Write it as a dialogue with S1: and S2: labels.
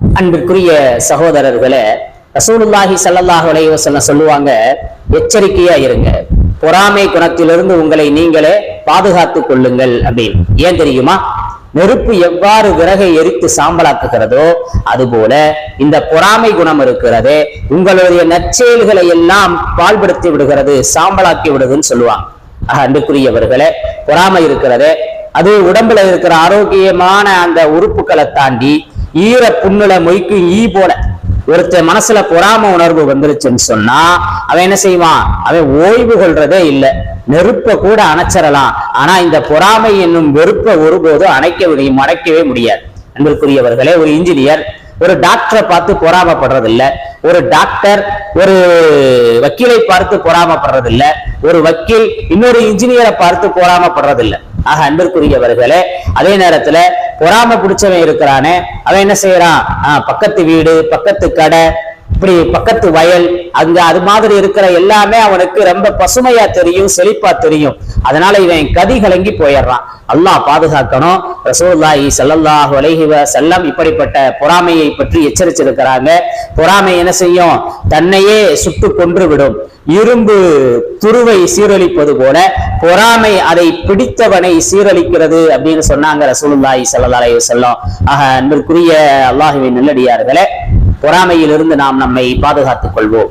S1: அன்பிற்குரிய சகோதரர்களே ரசூலுல்லாஹி சல்லாஹ் அலைஹி சொல்லுவாங்க எச்சரிக்கையா இருங்க. பொறாமை குணத்திலிருந்து உங்களை நீங்களே பாதுகாத்துக் கொள்ளுங்கள். அப்படின்னு. ஏன் தெரியுமா? நெருப்பு எவ்வாறு விறகை எரித்து சாம்பலாக்குகிறதோ அதுபோல இந்த பொறாமை குணம் இருக்கிறது உங்களுடைய நற்செயல்களை எல்லாம் பால்படுத்தி விடுகிறது சாம்பலாக்கி விடுதுன்னு சொல்லுவாங்க. அன்புக்குரியவர்களே பொறாமை இருக்கிறது அது உடம்புல இருக்கிற ஆரோக்கியமான அந்த உறுப்புகளை தாண்டி ஈர புண்ணுல மொய்க்கும் ஈ போல. ஒருத்தன் மனசுல பொறாம உணர்வு வந்துருச்சுன்னு சொன்னா அவன் என்ன செய்வான்? அவன் ஓய்வு கொள்றதே இல்லை. நெருப்ப கூட அணைச்சிடலாம். ஆனா இந்த பொறாமை என்னும் வெறுப்பை ஒருபோதும் அணைக்க முடியும் அடைக்கவே முடியாது. அன்பிற்குரியவர்களே ஒரு இன்ஜினியர் ஒரு டாக்டரை பார்த்து பொறாமப்படுறது இல்ல ஒரு டாக்டர் ஒரு வக்கீலை பார்த்து பொறாமப்படுறது இல்ல ஒரு வக்கீல் இன்னொரு இன்ஜினியரை பார்த்து பொறாமப்படுறது இல்ல ஆக அன்பிற்குரியவர்களே அதே நேரத்துல பொறாம பிடிச்சவன் இருக்கிறானே அவன் என்ன செய்யறான்? ஆஹ் பக்கத்து வீடு பக்கத்து கடை இப்படி பக்கத்து வயல் அங்க அது மாதிரி இருக்கிற எல்லாமே அவனுக்கு ரொம்ப பசுமையா தெரியும் செழிப்பா தெரியும். அதனால இவன் கதி கலங்கி போயிடுறான். அல்லாஹ் பாதுகாக்கணும். ரசூலுல்லாஹி சல்லல்லாஹ் வலைஹிவ செல்லம் இப்படிப்பட்ட பொறாமையை பற்றி எச்சரிச்சிருக்கிறாங்க. பொறாமை என்ன செய்யும்? தன்னையே சுட்டு கொன்று விடும். இரும்பு துருவை சீரழிப்பது போல பொறாமை அதை பிடித்தவனை சீரழிக்கிறது அப்படின்னு சொன்னாங்க ரசூலுல்லாஹி ஸல்லல்லாஹு அலைஹி வஸல்லம். ஆக அன்பிற்குரிய அல்லாஹுவின் நல்லடியார்களே பொறாமையிலிருந்து நாம் நம்மை பாதுகாத்துக் கொள்வோம்.